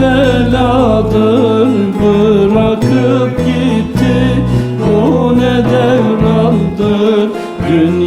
beladır bırakıp gitti. O ne devrandır dünya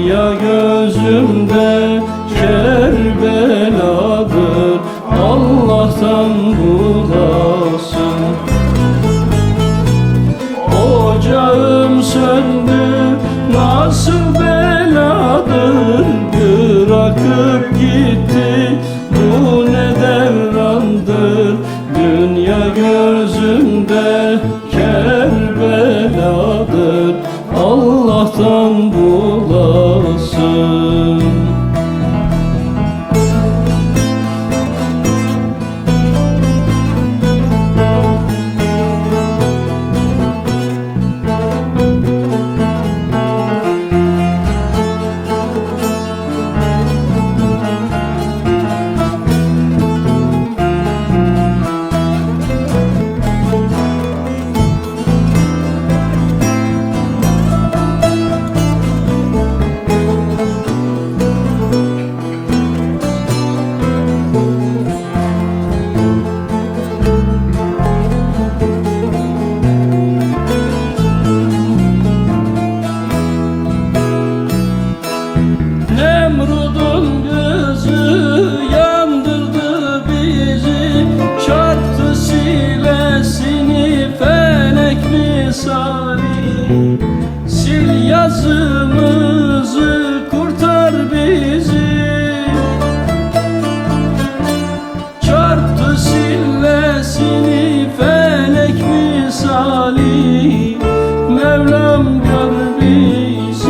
görmesin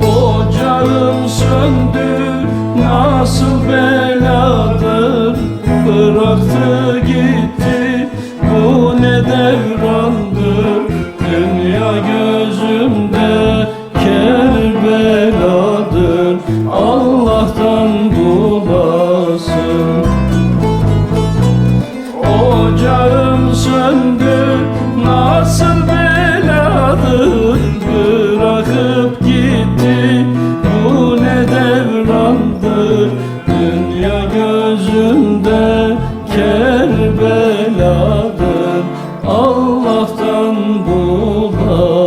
Ocağım söndü nasıl beladır? Bıraktı gitti bu ne devran? kadın bırakıp gitti. Bu ne devrandı dünya gözünde Kerbeladır. Allah'tan bulan